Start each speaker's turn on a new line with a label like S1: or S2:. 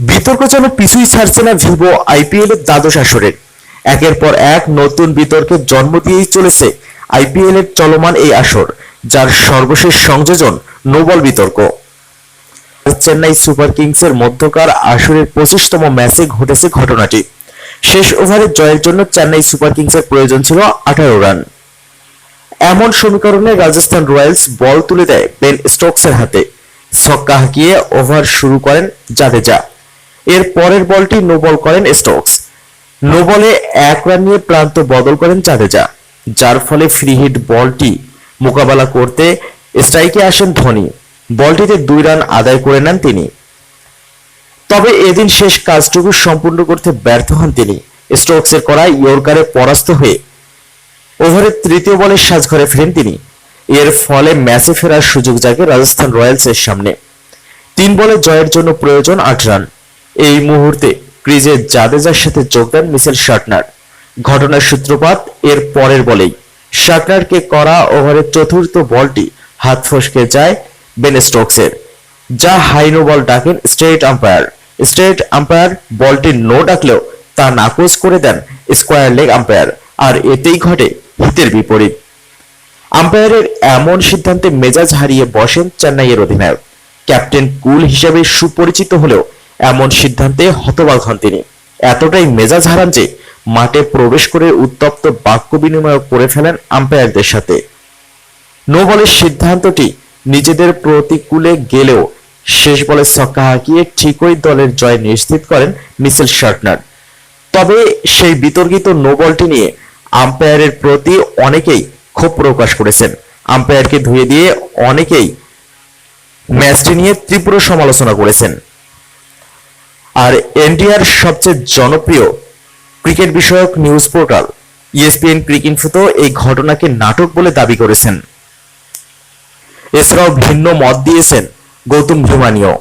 S1: বিতর্ক যেন পিছুই ছাড়ছে না ভিভো আইপিএল এর দ্বাদশ আসরের। একের পর এক নতুন বিতর্কের জন্ম দিয়েই চলেছে আইপিএল এর চলমান এই আসর, যার সর্বশেষ সংযোজন নোবল বিতর্ক। চেন্নাই সুপার কিংসের মধ্যকার আসরের পঁচিশতম ম্যাচে ঘটেছে ঘটনাটি। শেষ ওভারে জয়ের জন্য চেন্নাই সুপার কিংসের প্রয়োজন ছিল আঠারো রান। এমন সমীকরণে রাজস্থান রয়্যালস বল তুলে দেয় বেন স্টোকসের হাতে। ছক্কা হাঁকিয়ে ওভার শুরু করেন জাদেজা। এর পরের বলটি নো বল করেন স্টোকস। নো বলে এক রান নিয়ে প্রান্ত বদল করেন জাদেজা, যার ফলে ফ্রি হিট বলটি মোকাবেলা করতে স্ট্রাইকে আসেন ধোনি। বলটিতে দুই রান আদায় করে নেন তিনি। তবে এদিন শেষ কাজটুকু সম্পূর্ণ করতে ব্যর্থ হন তিনি। স্টোকসের করা ইয়র্কারে পরাস্ত হয়ে ওভারের তৃতীয় বলে সাজঘরে ফেরেন তিনি। এর ফলে ম্যাচে ফেরার সুযোগ জাগে রাজস্থান রয়্যালসের সামনে। তিন বলে জয়ের জন্য প্রয়োজন আট রান এই মুহূর্তে ক্রিজে জাদেজার সাথে যোগ দেন মিসেল শার্টনার। ঘটনার সূত্রপাত এর পরের বলেই। শার্টনারকে করা ওভারের চতুর্থ বলটি হাত ফসকে যায় বেন স্টোকসের, যা হাইনো বল ডাকেন স্টেট আম্পায়ার। স্টেট আম্পায়ার বলটি নো ডাকলেও তা নাকচ করে দেন স্কোয়ার লেগ আম্পায়ার, আর এতেই ঘটে হিতের বিপরীত। আম্পায়ারের এমন সিদ্ধান্তে মেজাজ হারিয়ে বসেন চেন্নাইয়ের অধিনায়ক। ক্যাপ্টেন কুল হিসাবে সুপরিচিত হলেও এমন সিদ্ধান্তে হতবাক হন তিনি। এতটাই মেজাজ হারান যে মাঠে প্রবেশ করে উত্তপ্ত বাক্য বিনিময় করে ফেলেন আম্পায়ারদের সাথে। নো বলের সিদ্ধান্তটি নিজেদের প্রতিকূলে গেলেও শেষ বলে ছক্কা হাঁকিয়ে ঠিকই দলের জয় নিশ্চিত করেন মিসেল শার্টনার। তবে সেই বিতর্কিত নো বলটি নিয়ে আম্পায়ারের প্রতি অনেকেই ক্ষোভ প্রকাশ করেছেন। আম্পায়ারকে ধুয়ে দিয়ে অনেকেই ম্যাচটি নিয়ে তীব্র সমালোচনা করেছেন। আর এনডিআর সবচেয়ে জনপ্রিয় ক্রিকেট বিষয়ক নিউজ পোর্টাল ইএসপিএন ক্রিকইনফো এই ঘটনাকে নাটক বলে দাবি করেছেন। এছাড়াও ভিন্ন মত দিয়েছেন গৌতম ধুমানিও